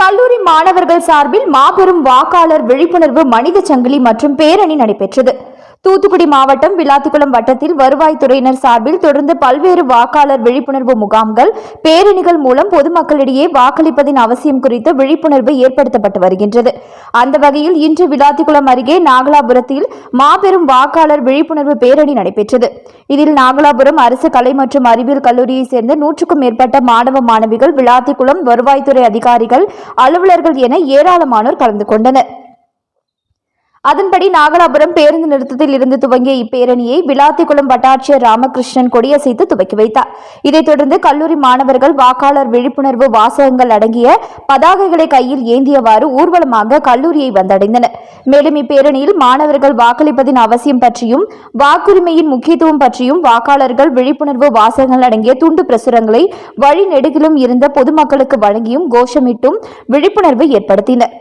கல்லூரி மாணவர்கள் சார்பில் மாபெரும் வாக்காளர் விழிப்புணர்வு மனித சங்கிலி மற்றும் பேரணி நடைபெற்றது. தூத்துக்குடி மாவட்டம் விளாத்திக்குளம் வட்டத்தில் வருவாய்த்துறையினர் சார்பில் தொடர்ந்து பல்வேறு வாக்காளர் விழிப்புணர்வு முகாம்கள் பேரணிகள் மூலம் பொதுமக்களிடையே வாக்களிப்பதின் அவசியம் குறித்து விழிப்புணர்வு ஏற்படுத்தப்பட்டு வருகின்றது. அந்த வகையில் இன்று விளாத்திக்குளம் அருகே நாகலாபுரத்தில் மாபெரும் வாக்காளர் விழிப்புணர்வு பேரணி நடைபெற்றது. இதில் நாகலாபுரம் அரசு கலை மற்றும் அறிவியல் கல்லூரியைச் சேர்ந்த நூற்றுக்கும் மேற்பட்ட மாணவ மாணவிகள் விளாத்திக்குளம் வருவாய்த்துறை அதிகாரிகள் அலுவலர்கள் என ஏராளமானோர் கலந்து கொண்டனர். அதன்படி நாகலாபுரம் பேருந்து நிறுத்தத்தில் இருந்து துவங்கிய இப்பேரணியை விளாத்திக்குளம் வட்டாட்சியர் ராமகிருஷ்ணன் கொடியசைத்து துவக்கி வைத்தார். இதைத் தொடர்ந்து கல்லூரி மாணவர்கள் வாக்காளர் விழிப்புணர்வு வாசகங்கள் அடங்கிய பதாகைகளை கையில் ஏந்தியவாறு ஊர்வலமாக கல்லூரியை வந்தடைந்தனர். மேலும் இப்பேரணியில் மாணவர்கள் வாக்களிப்பதின் அவசியம் பற்றியும் வாக்குரிமையின் முக்கியத்துவம் பற்றியும் வாக்காளர்கள் விழிப்புணர்வு வாசகங்கள் அடங்கிய துண்டு பிரசுரங்களை வழி நெடுகிலும் இருந்த பொதுமக்களுக்கு வழங்கியும் கோஷமிட்டும் விழிப்புணர்வு ஏற்படுத்தினர்.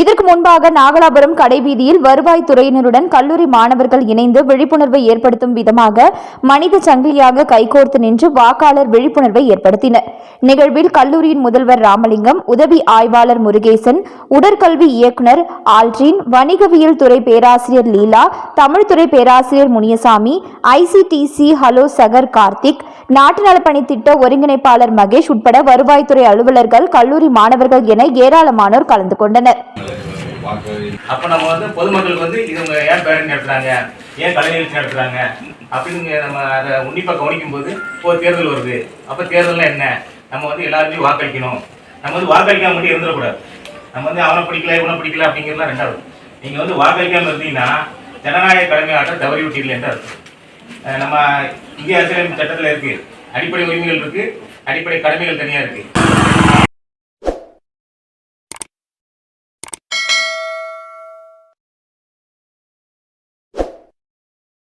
இதற்கு முன்பாக நாகலாபுரம் கடைவீதியில் வருவாய்த்துறையினருடன் கல்லூரி மாணவர்கள் இணைந்து விழிப்புணர்வை ஏற்படுத்தும் விதமாக மனித சங்கிலியாக கைகோர்த்து நின்று வாக்காளர் விழிப்புணர்வை ஏற்படுத்தினர். நிகழ்வில் கல்லூரியின் முதல்வர் ராமலிங்கம் உதவி ஆய்வாளர் முருகேசன் உடற்கல்வி இயக்குனர் ஆல்ட்ரின் வணிகவியல் துறை பேராசிரியர் லீலா தமிழ்துறை பேராசிரியர் முனியசாமி ஐசிடிசி ஹலோ சகர் கார்த்திக் நாட்டு நலப்பணி திட்ட ஒருங்கிணைப்பாளர் மகேஷ் உட்பட வருவாய்த்துறை அலுவலர்கள் கல்லூரி மாணவர்கள் என ஏராளமானோர் கலந்து கொண்டனர். அப்ப நம்ம வந்து பொதுமக்களுக்கு வந்து இவங்க ஏன் பேரணி நடத்துறாங்க? ஏன் கலை நிகழ்ச்சி நடத்துறாங்க? அப்படின்னு நம்ம அதை உன்னிப்பா கவனிக்கும் போது ஒரு தேர்தல் வருது. அப்ப தேர்தல்னா என்ன? நம்ம வந்து எல்லாருமே வாக்களிக்கணும். நம்ம வந்து வாக்களிக்காம மட்டும் இருந்துடக்கூடாது. நம்ம வந்து அவனை பிடிக்கல இவனை பிடிக்கல அப்படிங்கிறதுலாம் ரெண்டாவது நீங்க வந்து வாக்களிக்காம இருந்தீங்கன்னா ஜனநாயக கடமை ஆற்ற தவறி விட்டீர்கள் என்று அர்த்தம். நம்ம இந்திய அரசியலமைப்பு சட்டத்துல இருக்கு. அடிப்படை உரிமைகள் இருக்கு. அடிப்படை கடமைகள் தனியா இருக்கு.